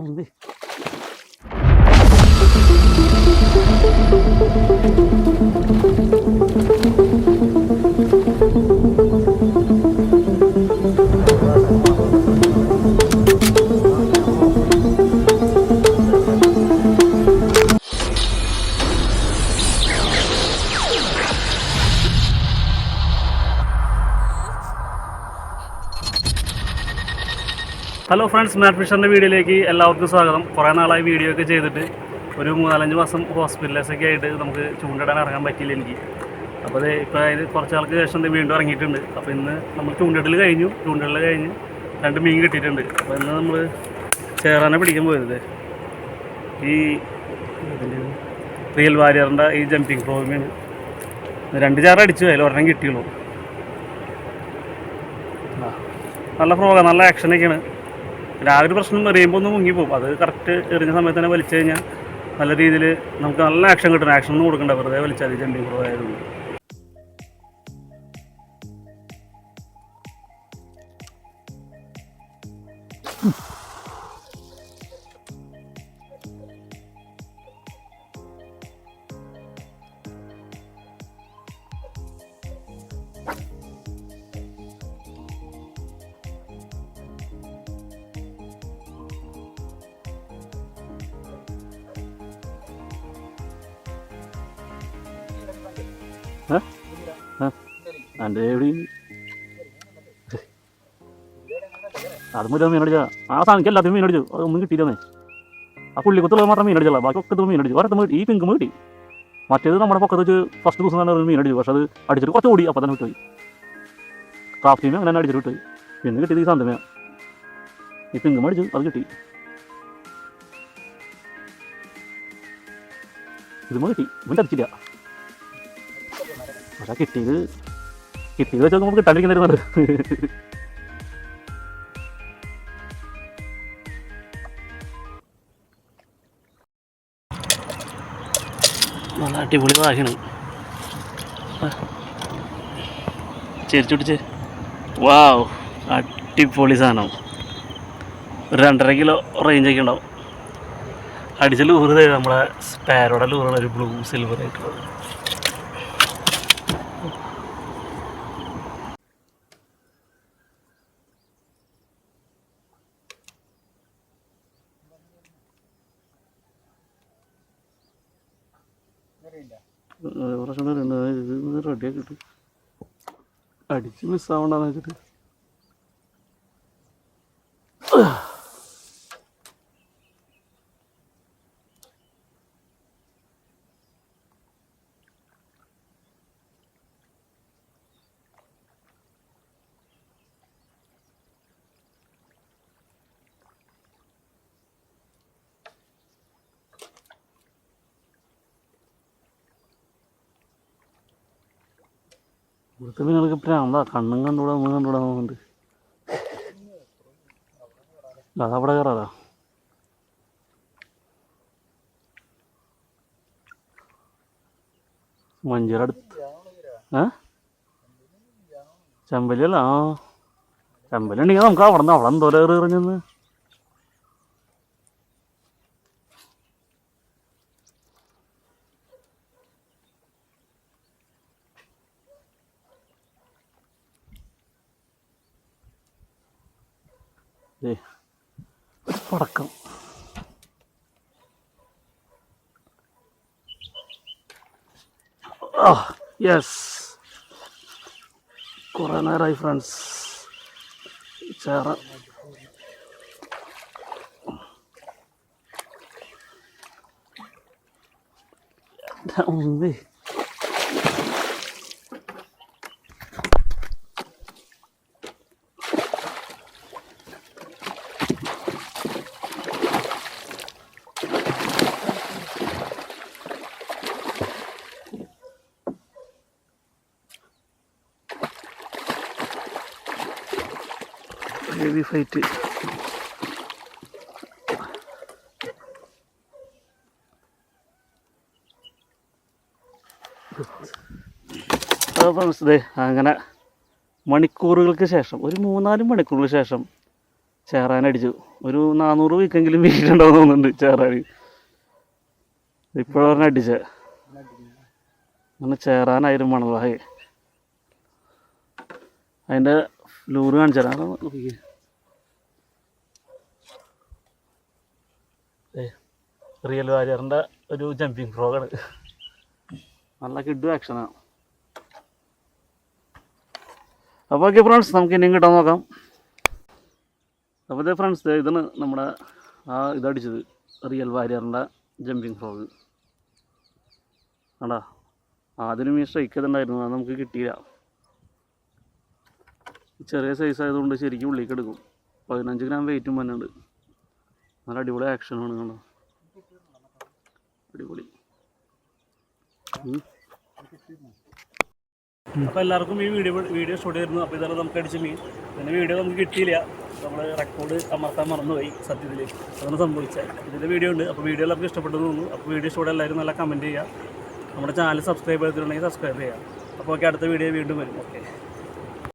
ഉണ്ട് hello friends മാറ്റ് ഫിഷറിന്റെ വീഡിയോയിലേക്ക് എല്ലാവർക്കും സ്വാഗതം. കുറേ നാളായി വീഡിയോ ഒക്കെ ചെയ്തിട്ട് ഒരു മൂന്നാലഞ്ച് മാസം ഹോസ്പിറ്റലിലൊക്കെ ആയിട്ട് നമുക്ക് ചൂണ്ടിടാൻ ഇറങ്ങാൻ പറ്റിയില്ല എനിക്ക്. അപ്പോൾ അത് ഇപ്പോൾ അതിന് കുറച്ച് ആൾക്ക് ശേഷം വീണ്ടും ഇറങ്ങിയിട്ടുണ്ട്. അപ്പോൾ ഇന്ന് നമ്മൾ ചൂണ്ടിടൽ കഴിഞ്ഞു. ചൂണ്ടിടൽ കഴിഞ്ഞ് രണ്ട് മീൻ കിട്ടിയിട്ടുണ്ട്. അപ്പോൾ ഇന്ന് നമ്മൾ ചേറാനെ പിടിക്കാൻ പോയത് ഈ റിയൽ വാരിയറിന്റെ ഈ ജമ്പിങ് പ്രോഗ്രാമാണ് രണ്ട് ചാറ് അടിച്ചു. അതിൽ ഒരെണ്ണം കിട്ടിയുള്ളൂ. നല്ല ഫ്രോഗാണ് നല്ല ആക്ഷനൊക്കെയാണ് രാവിലെ പ്രശ്നം എറിയുമ്പോൾ ഒന്ന് മുങ്ങിപ്പോകും അത് കറക്റ്റ് എറിഞ്ഞ സമയത്ത് തന്നെ വലിച്ചു കഴിഞ്ഞാൽ നല്ല രീതിയിൽ നമുക്ക് നല്ല ആക്ഷൻ കിട്ടണം. ആക്ഷൻ ഒന്നും കൊടുക്കണ്ട. വെറുതെ വലിച്ചാൽ ജമ്പിങ് പ്രോ ആയതുകൊണ്ട്. എന്റെ എവിടെ അത് മീൻ അടിച്ചാ ആ സാധനം എല്ലാത്തിനും മീൻ അടിച്ചു. അതൊന്നും കിട്ടിയില്ലെന്നേ. ആ പുള്ളിക്കുത്തുള്ളത് മാത്രം മീൻ അടിച്ചല്ല ബാക്കി ഒക്കെ മീൻ അടിച്ചു. ഒരത്ത് ഈ പിങ്ക് കിട്ടി. മറ്റേത് നമ്മുടെ പൊക്കത്ത് വെച്ച് ഫസ്റ്റ് ദിവസം തന്നെ അടിച്ചു. പക്ഷെ അത് അടിച്ചിട്ട് കുറച്ച് ഓടി അപ്പം തന്നെ വിട്ടുപോയി. ക്രാഫ്റ്റ് മീൻ അങ്ങനെ അടിച്ചിട്ട് വിട്ടുപോയി. പിന്നെ കിട്ടിയത് ഈ സാധനമേ ഈ പിങ്ക് അടിച്ചു. അത് കിട്ടി. ഇതും കിട്ടി. ഇവന്റെ അടിച്ചില്ല പക്ഷെ കിട്ടിയത് കിട്ടിയത് വെച്ചാൽ നമുക്ക് കിട്ടാണ്ടിരിക്കുന്നുണ്ട് നല്ല അടിപൊളി വാഹിണ് ചിരിച്ചുടിച്ച് വാവ് അടിപൊളി സാധനം. ഒരു രണ്ടര കിലോ റേഞ്ചൊക്കെ ഉണ്ടാവും. അടിച്ച ലൂറ് നമ്മളെ സ്പാരോടെ ലൂറാണ് ഒരു ബ്ലൂ സിൽവർ ആയിട്ടുള്ളത്. പ്രശ്നം ഇത് റെഡിയാക്കി കിട്ടും അടിച്ച് മിസ്സാവണ്ടെന്ന് വെച്ചിട്ട്. ഇവിടുത്തെ മീനുകൾക്ക് പ്രാന്താ കണ്ണും കണ്ടുകൂടാ ഒന്നും കണ്ടുകൂടാ പോകുന്നുണ്ട് അതവിടെ കയറാതാ മഞ്ചേരി അടുത്ത്. ഏ? ചെമ്പലിയല്ല ആ. ചെമ്പലി ഉണ്ടെങ്കിൽ നമുക്ക് അവിടെ നിന്ന് അവിടെ എന്തോ കയറി എറിഞ്ഞെന്ന് ഒരു പടക്കം. യെസ് കുറേ നേരമായി ഫ്രണ്ട്സ് ചേറ. ഉമ്മേ. Heavy fight. അങ്ങനെ മണിക്കൂറുകൾക്ക് ശേഷം ഒരു മൂന്നാൽ മണിക്കൂറിന് ശേഷം ചേറാനടിച്ചു ഒരു നാനൂറ് വീക്കെങ്കിലും വീട്ടിലുണ്ടാവും തോന്നുന്നുണ്ട് ചേറാടി ഇപ്പോഴാണ് അടിച്ച. അങ്ങനെ ചേറാനായിരം മണലായി അതിന്റെ ലൂറ് കാണിച്ചു തരാം അതൊന്ന് നോക്കിക്കേ. ഏ റിയൽ വാരിയറിന്റെ ഒരു ജമ്പിങ് ഫ്രോഗാണ് നല്ല കിഡു ആക്ഷനാണ് അപ്പോൾ ഓക്കെ ഫ്രണ്ട്സ് നമുക്ക് ഇനിയും കിട്ടാൻ നോക്കാം. അപ്പോൾ ഫ്രണ്ട്സ് ഇതാണ് നമ്മുടെ ആ ഇതടിച്ചത് റിയൽ വാരിയറിന്റെ ജമ്പിങ് ഫ്രോഗ് ആടാ ആദ്യം ഈ സ്ട്രൈക്ക് ഉണ്ടായിരുന്നു അത് നമുക്ക് കിട്ടിയില്ല. ചെറിയ സൈസ് ആയതുകൊണ്ട് ശരിക്കും ഉള്ളിലേക്ക് എടുക്കും. പതിനഞ്ച് ഗ്രാം വെയിറ്റും വന്നുണ്ട് നല്ല അടിപൊളി ആക്ഷനാണ് കണ്ടോ? അടിപൊളി. അപ്പോൾ എല്ലാവർക്കും ഈ വീഡിയോ വീഡിയോ ഷൂട്ട് ചെയ്തിരുന്നു. അപ്പോൾ ഇതെല്ലാം നമുക്ക് അടിച്ച മീൻ. പിന്നെ വീഡിയോ നമുക്ക് കിട്ടിയില്ല. നമ്മൾ റെക്കോർഡ് അമർത്താൻ മറന്നുപോയി സത്യത്തിൽ അതാണ് സംഭവിച്ചത്. ഇതിന്റെ വീഡിയോ ഉണ്ട്. അപ്പോൾ വീഡിയോ എല്ലാവർക്കും ഇഷ്ടപ്പെട്ടു തോന്നുന്നു. അപ്പോൾ വീഡിയോ ഇഷ്ടപ്പെട്ട എല്ലാവരും നല്ല കമന്റ് ചെയ്യുക. നമ്മുടെ ചാനൽ സബ്സ്ക്രൈബ് ചെയ്തിട്ടുണ്ടെങ്കിൽ സബ്സ്ക്രൈബ് ചെയ്യുക. അപ്പോൾ ഓക്കെ അടുത്ത വീഡിയോ വീണ്ടും വരും. ഓക്കെ